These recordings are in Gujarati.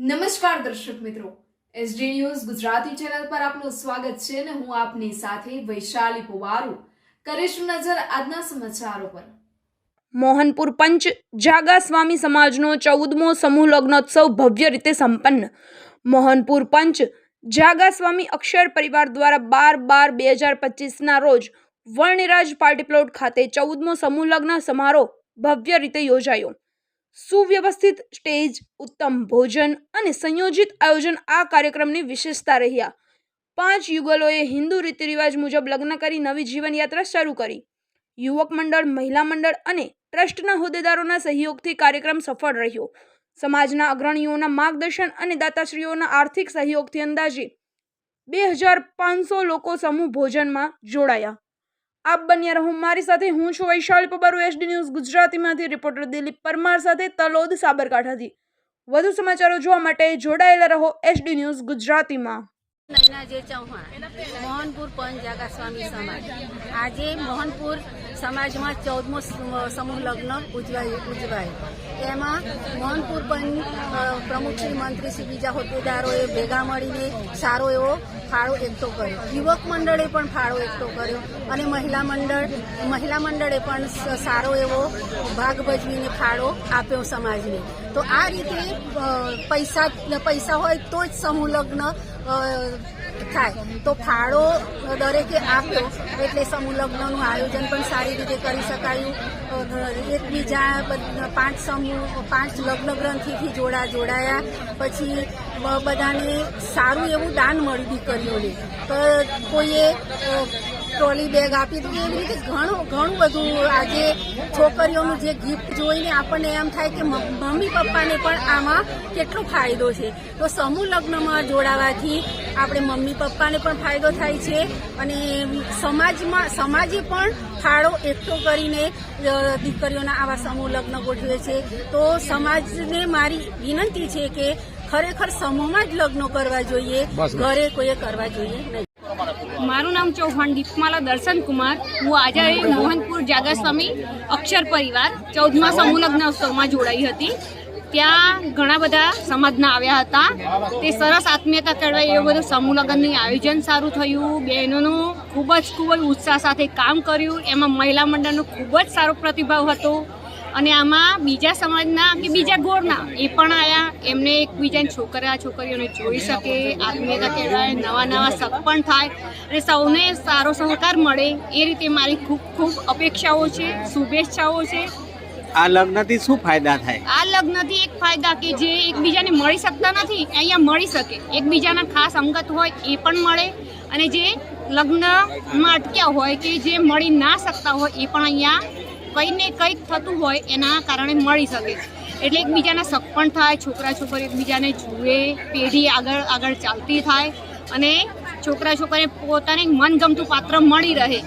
નમસ્કાર દર્શક મિત્રો. એસડી ન્યૂઝ ગુજરાતી ચેનલ પર આપનું સ્વાગત છે અને હું આપની સાથે વૈશાલી પુવારુ. કરીશું નજર આજના સમાચારો પર. મોહનપુર પંચ જાગા સ્વામી સમાજનો ચૌદમો સમૂહ લગ્નોત્સવ ભવ્ય રીતે સંપન્ન. મોહનપુર પંચ જાગા સ્વામી અક્ષર પરિવાર દ્વારા બાર બાર બે હજાર પચીસના રોજ વર્ણિરાજ પાર્ટી પ્લોટ ખાતે ચૌદમો સમૂહ લગ્ન સમારોહ ભવ્ય રીતે યોજાયો. સુવ્યવસ્થિત સ્ટેજ, ઉત્તમ ભોજન અને સંયોજિત આયોજન આ કાર્યક્રમની વિશેષતા રહ્યા. પાંચ યુગલોએ હિન્દુ રીતિરિવાજ મુજબ લગ્ન કરી નવી જીવનયાત્રા શરૂ કરી. યુવક મંડળ, મહિલા મંડળ અને ટ્રસ્ટના હોદ્દેદારોના સહયોગથી કાર્યક્રમ સફળ રહ્યો. સમાજના અગ્રણીઓના માર્ગદર્શન અને દાતાશ્રીઓના આર્થિક સહયોગથી અંદાજે બે હજાર પાંચસો લોકો સમૂહ ભોજનમાં જોડાયા. આપ બન્યા રહો. મારી સાથે હું છું વૈશાલી પબારુ, એસડી ન્યૂઝ, ગુજરાતીમાંથી રિપોર્ટર દિલીપ પરમાર સાથે તલોદ સાબરકાંઠાથી. વધુ સમાચારો જોવા માટે જોડાયેલા રહો એસડી ન્યૂઝ ગુજરાતીમાં. મોહનપુર પંચ જાગા સ્વામી સમાજ. આજે મોહનપુર સમાજમાં ચૌદમો સમ- સમૂહ લગ્ન ઉજવાય ઉજવાય. એમાં મોહનપુર પંચ મંત્રી શ્રી બીજા હોદ્દેદારોએ ભેગા મળીને સારો એવો ફાળો એકઠો કર્યો. યુવક મંડળે પણ ફાળો એકઠો કર્યો અને મહિલા મંડળ, મહિલા મંડળે પણ સારો એવો ભાગ ભજવીને ફાળો આપ્યો સમાજને. તો આ રીતે પૈસા પૈસા હોય તો જ સમૂહ લગ્ન થાય. તો ફાળો દરેકે આપ્યો એટલે સમૂહ લગ્નનું આયોજન પણ સારી રીતે કરી શકાયું. એકબીજા પાંચ સમૂહ, પાંચ લગ્ન ગ્રંથિથી જોડા જોડાયા. પછી બધાને સારું એવું દાન મળ્યું દીકરીઓને. તો કોઈએ ટ્રોલી બેગ આપી દીધી એવી રીતે ઘણું ઘણું બધું આજે છોકરીઓનું જે ગિફ્ટ જોઈને આપણને એમ થાય કે મમ્મી પપ્પાને પણ આમાં કેટલો ફાયદો છે. તો સમૂહ લગ્નમાં જોડાવાથી આપણે મમ્મી પપ્પાને પણ ફાયદો થાય છે અને સમાજમાં, સમાજે પણ ફાળો એકઠો કરીને દીકરીઓના આવા સમૂહ લગ્ન ગોઠવે છે. તો સમાજને મારી વિનંતી છે કે ખરેખર સમૂહમાં જ લગ્નો કરવા જોઈએ. ઘરે કોઈએ કરવા જોઈએ નહીં. મારું નામ ચૌહાણ દીપમાલા દર્શન કુમાર. હું આજે મોહનપુર જાગર સ્વામી અક્ષર પરિવાર ચૌદમાં સમૂહ લગ્ન ઉત્સવમાં જોડાઈ હતી. ત્યાં ઘણા બધા સમાજના આવ્યા હતા. તે સરસ આત્મીયતા કેળવાય એવું બધું સમૂહ લગ્નનું આયોજન સારું થયું. બહેનોનું ખૂબ જ ખૂબ જ ઉત્સાહ સાથે કામ કર્યું. એમાં મહિલા મંડળનો ખૂબ જ સારો પ્રતિભાવ હતો. અને આમાં બીજા સમાજના કે બીજા ગોળના એ પણ આવ્યા એમને એકબીજાની છોકરા છોકરીઓને જોઈ શકે આત્મીયતા કેળવાય નવા નવા શક પણ થાય અને સૌને સારો સહકાર મળે. એ રીતે મારી ખૂબ ખૂબ અપેક્ષાઓ છે શુભેચ્છાઓ છે. આ લગ્નથી શું ફાયદા થાય? આ લગ્નથી એક ફાયદા કે જે એકબીજાને મળી શકતા નથી અહીંયા મળી શકે. એકબીજાના ખાસ અંગત હોય એ પણ મળે અને જે લગ્નમાં અટક્યા હોય કે જે મળી ના શકતા હોય એ પણ અહીંયા કંઈ ને કંઈક થતું હોય એના કારણે મળી શકે એટલે એકબીજાના શક પણ થાય, છોકરા છોકરી એકબીજાને જુએ, પેઢી આગળ આગળ ચાલતી થાય અને છોકરા છોકરીને પોતાને મનગમતું પાત્ર મળી રહે.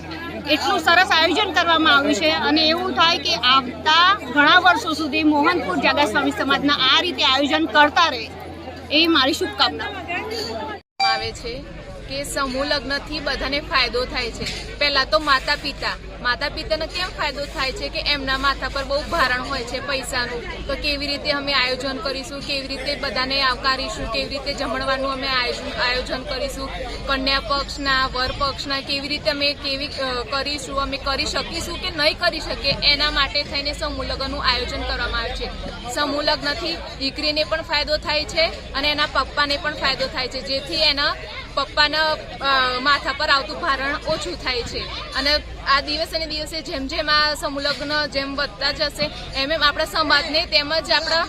એટલું સરસ આયોજન કરવામાં આવ્યું છે અને એવું થાય કે આવતા ઘણા વર્ષો સુધી મોહનપુર જાગા સ્વામી સમાજના આ રીતે આયોજન કરતા રહે. એવી મારી શુભકામના. આવે છે. કે સમૂહ લગ્નથી બધાને ફાયદો થાય છે. પહેલા તો માતા પિતા માતા પિતાને કેમ ફાયદો થાય છે કે એમના માથા પર બહુ ભારણ હોય છે પૈસાનું? તો કેવી રીતે અમે આયોજન કરીશું? કેવી રીતે બધાને આવકારીશું? કેવી રીતે જમણવાનું અમે આયોજન કરીશું? કન્યા પક્ષના, વર પક્ષના કેવી રીતે અમે કેવી કરીશું? અમે કરી શકીશું કે નહીં કરી શકીએ? એના માટે થઈને સમૂહ લગ્નનું આયોજન કરવામાં આવે છે. સમૂહ લગ્નથી દીકરીને પણ ફાયદો થાય છે અને એના પપ્પાને પણ ફાયદો થાય છે. જેથી એના પપ્પાના માથા પર આવતું ભારણ ઓછું થાય છે. અને આ દિવસે ને દિવસે જેમ જેમ આ સમુલગ્ન જેમ વધતા જશે, એમ એમ આપણા સમાજને તેમજ આપણા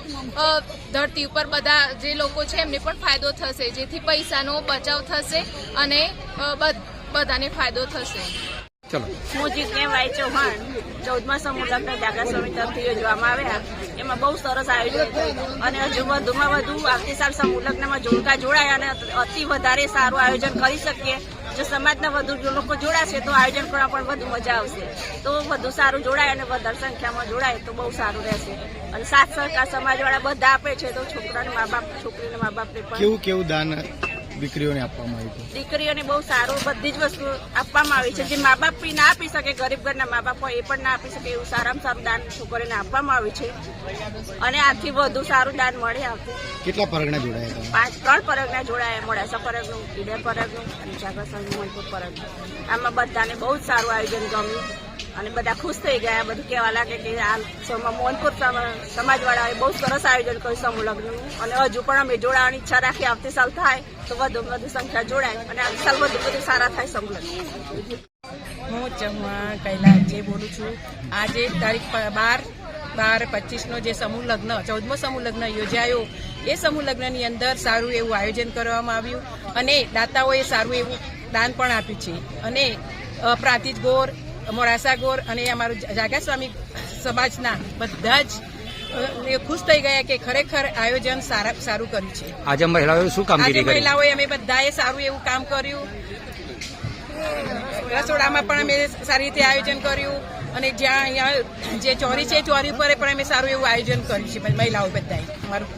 ધરતી ઉપર બધા જે લોકો છે, એમને પણ ફાયદો થશે. જેથી પૈસાનો બચાવ થશે અને બધ- બધાને ફાયદો થશે. હું જીતનેભાઈ ચૌહાણ ચૌદમા સમૂહ લગ્ન જાગા સ્વામી તરફથી યોજવામાં આવ્યા. એમાં બહુ સરસ આયોજન થયું અને હજુ વધુમાં વધુ આવતી સાલ સમૂહ લગ્નમાં જોડકા જોડાયા અને અતિ વધારે સારું આયોજન કરી શકીએ. જો સમાજના વધુ જો લોકો જોડાશે તો આયોજન કરવા પણ વધુ મજા આવશે. તો વધુ સારું જોડાય અને વધારે સંખ્યામાં જોડાય તો બહુ સારું રહેશે. અને સાથ સહકાર સમાજવાળા બધા આપે છે તો છોકરાને મા બાપ છોકરીને મા બાપને પણ કેવું કેવું દાન દીકરીઓને આપવામાં આવી છે. દીકરીઓને બહુ સારું બધી જ વસ્તુ આપવામાં આવી છે. જે મા બાપ બી ના આપી શકે ગરીબ ઘરના મા બાપ હોય એ પણ ના આપી શકે એવું સારામાં સારું દાન છોકરીને આપવામાં આવ્યું છે. અને આથી વધુ સારું દાન મળે આવતું કેટલા પરગણા જોડાયા પાંચ ત્રણ પરગણા જોડાયા. મોડાસા પરગનું ઈડર પરગનું અને જાગરસન મણપુર પરગનું આમાં બધાને બહુ જ સારું આયોજન ગમ્યું. અને બધા ખુશ થઈ ગયા. બધું કહેવા લાગે કે આ મોહનપુર સમ- સમાજવાળાએ બહુ સરસ આયોજન કર્યું સમૂહ લગ્નનું. અને હજુ પણ અમે જોડાવાની ઈચ્છા રાખી આવતી સાલ થાય તો વધુ વધુ સંખ્યા જોડાય અને આવતી સાલ વધુ વધુ સારા થાય સમૂહ લગ્ન. હું ચૌહાણ જે બોલું છું, આજે તારીખ બાર બાર પચીસનો જે સમૂહ લગ્ન, ચૌદમો સમૂહ લગ્ન યોજાયો, એ સમૂહ લગ્નની અંદર સારું એવું આયોજન કરવામાં આવ્યું અને દાતાઓએ સારું એવું દાન પણ આપ્યું છે. અને પ્રાંતિજ ગોર મોડાસા ગોર અને અમારું જાગા સ્વામી સમાજના બધા જ ખુશ થઈ ગયા કે ખરેખર આયોજન સારા સારું કર્યું છે. આજે મહિલાઓએ શું કામગીરી કરી? મહિલાઓએ અમે બધાએ સારું એવું કામ કર્યું. રસોડામાં પણ અમે સારી રીતે આયોજન કર્યું અને જ્યાં અહીંયા જે ચોરી છે ચોરી ઉપર પણ અમે સારું એવું આયોજન કર્યું છે મહિલાઓ બધાએ. અમારું